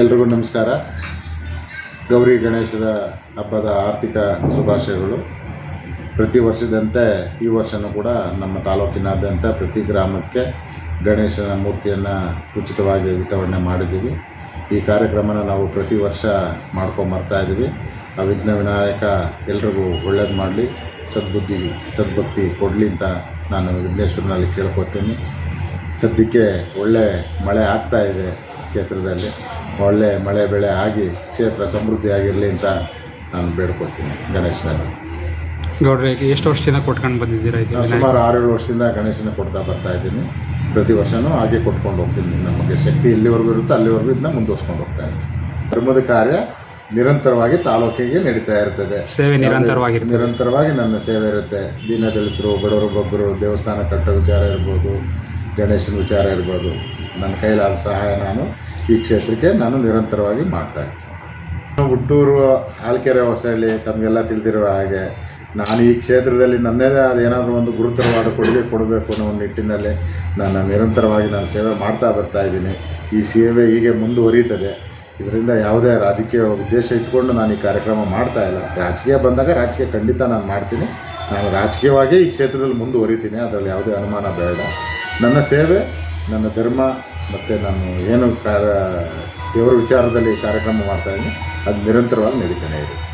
ಎಲ್ರಿಗೂ ನಮಸ್ಕಾರ. ಗೌರಿ ಗಣೇಶದ ಹಬ್ಬದ ಆರ್ಥಿಕ ಶುಭಾಶಯಗಳು. ಪ್ರತಿ ವರ್ಷದಂತೆ ಈ ವರ್ಷನೂ ಕೂಡ ನಮ್ಮ ತಾಲೂಕಿನಾದ್ಯಂತ ಪ್ರತಿ ಗ್ರಾಮಕ್ಕೆ ಗಣೇಶನ ಮೂರ್ತಿಯನ್ನು ಉಚಿತವಾಗಿ ವಿತರಣೆ ಮಾಡಿದ್ದೀವಿ. ಈ ಕಾರ್ಯಕ್ರಮನ ನಾವು ಪ್ರತಿ ವರ್ಷ ಮಾಡ್ಕೊಂಬರ್ತಾ ಇದ್ದೀವಿ. ಆ ವಿಘ್ನ ವಿನಾಯಕ ಎಲ್ರಿಗೂ ಒಳ್ಳೇದು ಮಾಡಲಿ, ಸದ್ಬುದ್ಧಿ, ಸದ್ಭಕ್ತಿ ಕೊಡಲಿ ಅಂತ ನಾನು ವಿಘ್ನೇಶ್ವರನಲ್ಲಿ ಕೇಳ್ಕೊತೀನಿ. ಸದ್ಯಕ್ಕೆ ಒಳ್ಳೆ ಮಳೆ ಆಗ್ತಾ ಇದೆ ಕ್ಷೇತ್ರದಲ್ಲಿ. ಒಳ್ಳೆ ಮಳೆ ಬೆಳೆ ಆಗಿ ಕ್ಷೇತ್ರ ಸಮೃದ್ಧಿ ಆಗಿರಲಿ ಅಂತ ನಾನು ಬೇಡ್ಕೊತೀನಿ ಗಣೇಶನಲ್ಲಿ ಗೌಡ್ರೆ ಎಷ್ಟು ವರ್ಷದಿಂದ ಕೊಟ್ಕೊಂಡು ಬಂದಿದ್ದೀರಾ ಇದು ನಾನು ಏಳು ಸುಮಾರು ಆರೇಳು ವರ್ಷದಿಂದ ಗಣೇಶನ ಕೊಡ್ತಾ ಬರ್ತಾ ಇದ್ದೀನಿ. ಪ್ರತಿ ವರ್ಷನೂ ಹಾಗೆ ಕೊಟ್ಕೊಂಡು ಹೋಗ್ತೀನಿ. ನಮಗೆ ಶಕ್ತಿ ಇಲ್ಲಿವರೆಗೂ ಇರುತ್ತೋ ಅಲ್ಲಿವರೆಗೂ ಇದನ್ನ ಮುಂದುವರ್ಸ್ಕೊಂಡು ಹೋಗ್ತಾ ಇದ್ದೀನಿ. ಧರ್ಮದ ಕಾರ್ಯ ನಿರಂತರವಾಗಿ ತಾಲೂಕಿಗೆ ನಡೀತಾ ಇರ್ತದೆ. ಸೇವೆ ನಿರಂತರವಾಗಿ ನಿರಂತರವಾಗಿ ನನ್ನ ಸೇವೆ ಇರುತ್ತೆ. ದೀನದಲಿತರು ಬಡವರು ಬಗ್ಗರು ದೇವಸ್ಥಾನ ಕಟ್ಟೋ ವಿಚಾರ ಇರ್ಬೋದು ಗಣೇಶನ ವಿಚಾರ ಇರ್ಬೋದು. ನನ್ನ ಕೈಲಾದ ಸಹಾಯ ನಾನು ಈ ಕ್ಷೇತ್ರಕ್ಕೆ ನಾನು ನಿರಂತರವಾಗಿ ಮಾಡ್ತಾ ಇರ್ತೀನಿ. ಹುಟ್ಟೂರು, ಹಾಲ್ಕೆರೆ ಹೊಸಳ್ಳಿ ತಮಗೆಲ್ಲ ತಿಳಿದಿರುವ ಹಾಗೆ ನಾನು ಈ ಕ್ಷೇತ್ರದಲ್ಲಿ ನನ್ನದೇ ಆದ ಏನಾದರೂ ಒಂದು ಗುರುತರವಾದ ಕೊಡುಗೆ ಕೊಡಬೇಕು ಅನ್ನೋ ಒಂದು ನಿಟ್ಟಿನಲ್ಲಿ ನಾನು ನಿರಂತರವಾಗಿ ನಾನು ಸೇವೆ ಮಾಡ್ತಾ ಬರ್ತಾ ಇದ್ದೀನಿ. ಈ ಸೇವೆ ಹೀಗೆ ಮುಂದುವರಿಯುತ್ತದೆ. ಇದರಿಂದ ಯಾವುದೇ ರಾಜಕೀಯ ಉದ್ದೇಶ ಇಟ್ಕೊಂಡು ನಾನು ಈ ಕಾರ್ಯಕ್ರಮ ಮಾಡ್ತಾ ಇಲ್ಲ. ರಾಜಕೀಯ ಬಂದಾಗ ರಾಜಕೀಯ ಖಂಡಿತ ನಾನು ಮಾಡ್ತೀನಿ. ನಾನು ರಾಜಕೀಯವಾಗಿ ಈ ಕ್ಷೇತ್ರದಲ್ಲಿ ಮುಂದುವರಿತೀನಿ. ಅದರಲ್ಲಿ ಯಾವುದೇ ಅನುಮಾನ ಬೇಡ. ನನ್ನ ಸೇವೆ, ನನ್ನ ಧರ್ಮ ಮತ್ತು ನಾನು ಏನು ಕಾರ ದೇವರ ವಿಚಾರದಲ್ಲಿ ಕಾರ್ಯಕ್ರಮ ಮಾಡ್ತಾ ಇದ್ದೀನಿ. ಅದು ನಿರಂತರವಾಗಿ ನಡೀತಾನೆ ಇರುತ್ತೆ